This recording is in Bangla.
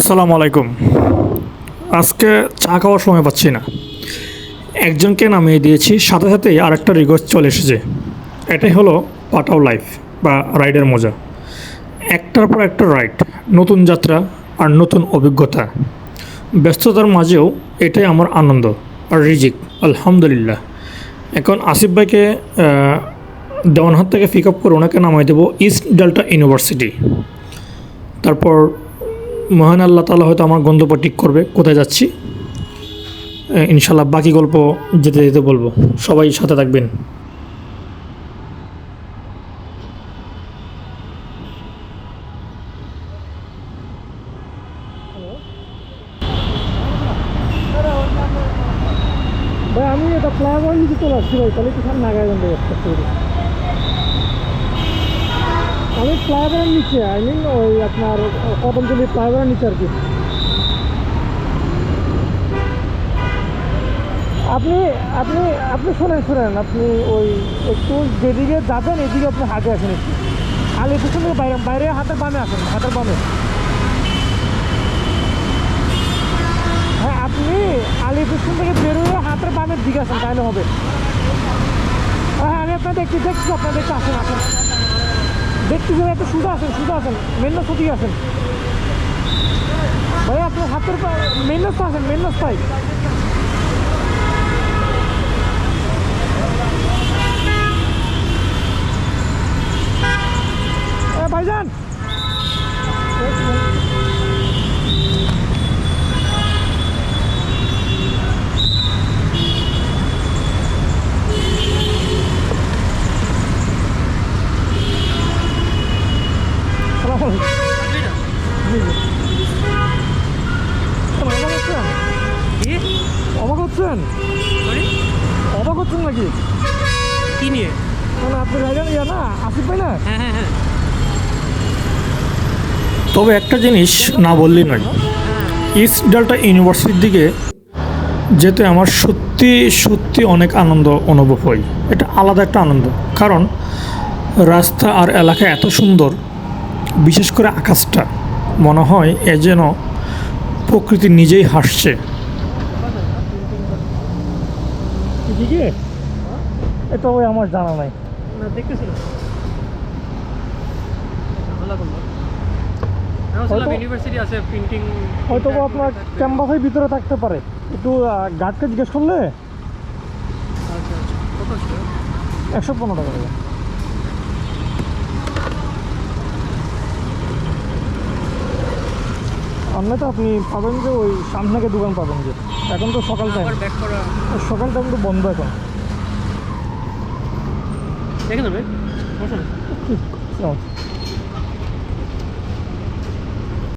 আসসালামু আলাইকুম। আজকে চা খাওয়ার সময় পাচ্ছি না। একজনকে নামিয়ে দিয়েছি, সাথে সাথেই আরেকটা রিকোয়েস্ট চলে এসেছে। এটাই হলো পাটাও লাইফ বা রাইডের মজা। একটার পর একটা রাইড নতুন যাত্রা আর নতুন অভিজ্ঞতা। ব্যস্ততার মাঝেও এটাই আমার আনন্দ আর রিজিক, আলহামদুলিল্লাহ। এখন আসিফ ভাইকে দেওয়ানহাট থেকে পিক আপ করে ওনাকে নামাই দেবো ইস্ট ডেল্টা ইউনিভার্সিটি তারপর মহান আল্লাহ তালা হয়তো আমার গন্তব্য ঠিক করবে। কোথায় যাচ্ছি? ইনশাল্লাহ বাকি গল্প যেতে যেতে বলব। সবাই সাথে থাকবেন। আমি এটা ফ্লাইওভার নিচে চলে আসছি ভাই, তাহলে একটু সামনে আগে একটা ফ্লাইওভারের নিচে আই মিন ওই আপনার কদমতলি ফ্লাইওভারের নিচে আর কি। আপনি আপনি আপনি শোনেন শোনেন, আপনি ওই একটু যেদিকে যাবেন, এদিকে আপনি হাতে আসেন একটু। আলি পিছন থেকে বাইরে বাইরে হাতের বামে আসেন হাতের বামে। হ্যাঁ আপনি আলিপুর থেকে বেরোয় হাতের বামের দিকে আসেন, তাহলে হবে। হ্যাঁ আমি আপনার দেখছি দেখছি আপনার দেখতে আসেন আসেন। দেখছি যে একটু শুধু আসেন শুধু আসেন মেন রাস্তা দিকে ভাই আপনার হাতের মেন রাস্তা আসেন মেন রাস্তায় এ ভাইজান সালাম আলাইকুম তবে একটা জিনিস না বললেই নয়। ইস্ট ডেল্টা ইউনিভার্সিটির দিকে যেতে আমার সত্যি সত্যি অনেক আনন্দ অনুভব হয়। এটা আলাদা একটা আনন্দ। কারণ রাস্তা আর এলাকা এত সুন্দর বিশেষ করে আকাশটা মনে হয় এ যেন প্রকৃতি নিজেই হাসছে। এটা ওই আমার জানা নাই। হয়তো- ইউনিভার্সিটি আছে প্রিন্টিং হয়তো বা আপনার ক্যাম্পাসের ভিতরে থাকতে পারে। একটু গার্ডকে জিজ্ঞেস করলে? আচ্ছা আচ্ছা। একশো পনেরো টাকা। আপনার তো আপনি পাবেন যে ওই সামনে দোকান পাবেন যে। এখন তো সকাল টাইম সকাল টাইম তো বন্ধ এখন। দেখে নেবে।